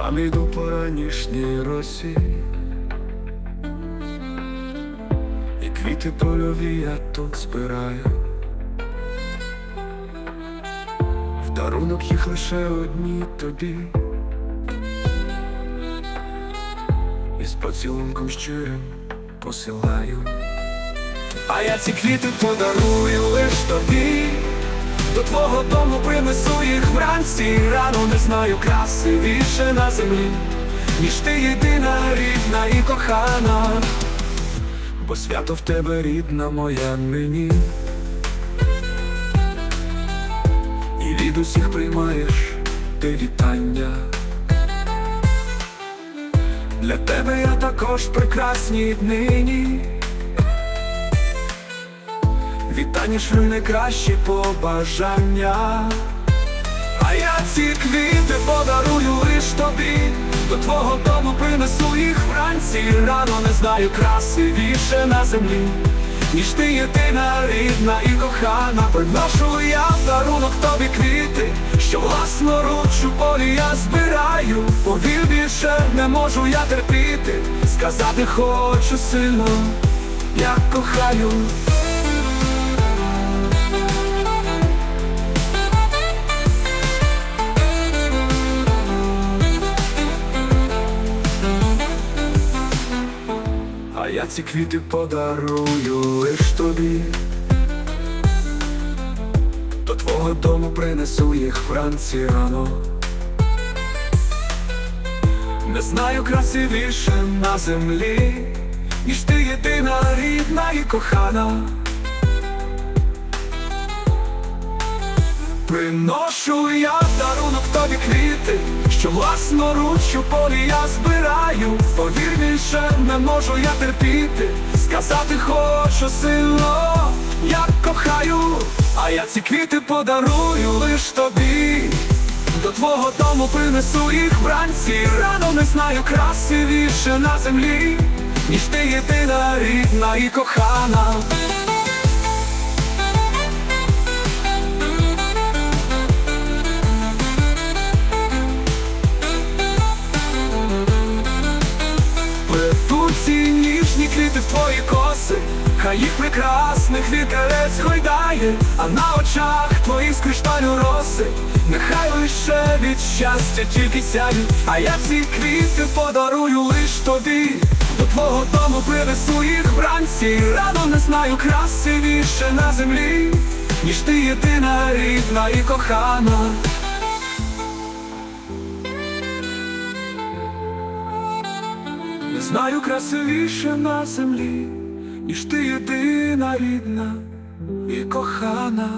Сам іду по ранішній росі, і квіти польові я тут збираю. В дарунок їх лише одні тобі. І з поцілунком щирим посилаю. А я ці квіти подарую лиш тобі. До твого дому принесу вранці Рано не знаю красивіше на землі, ніж ти єдина рідна і кохана, бо свято в тебе рідна моя мені. І від усіх приймаєш ти вітання. Для тебе я також прекрасні днині. Вітання шлю найкращі побажання. А я ці квіти подарую лиш тобі. До твого дому принесу їх вранці. Рано не знаю красивіше на землі, ніж ти єдина рідна і кохана. Приношу я в дарунок тобі квіти, що власноруч у полі я збираю. Повір більше не можу я терпіти. Сказати хочу сильно, як кохаю. Я ці квіти подарую лиш тобі. До твого дому принесу їх вранці рано. Не знаю красивіше на землі, ніж ти єдина рідна і кохана. Приношу я дарунок тобі власноруч у полі я збираю. Повір більше не можу я терпіти. Сказати хочу сильно, як кохаю, а я ці квіти подарую лиш тобі. До твого дому принесу їх вранці. Рано не знаю красивіше на землі, ніж ти єдина рідна і кохана. Твої коси, хай їх прекрасних вітерець гойдає, а на очах твоїх з кришталю роси, нехай лише від щастя тільки сяють, а я ці квіти подарую лиш тобі. До твого дому принесу їх вранці. Рано не знаю красивіше на землі, ніж ти єдина рідна і кохана. Знаю красивіше на землі, ніж ти єдина рідна і кохана.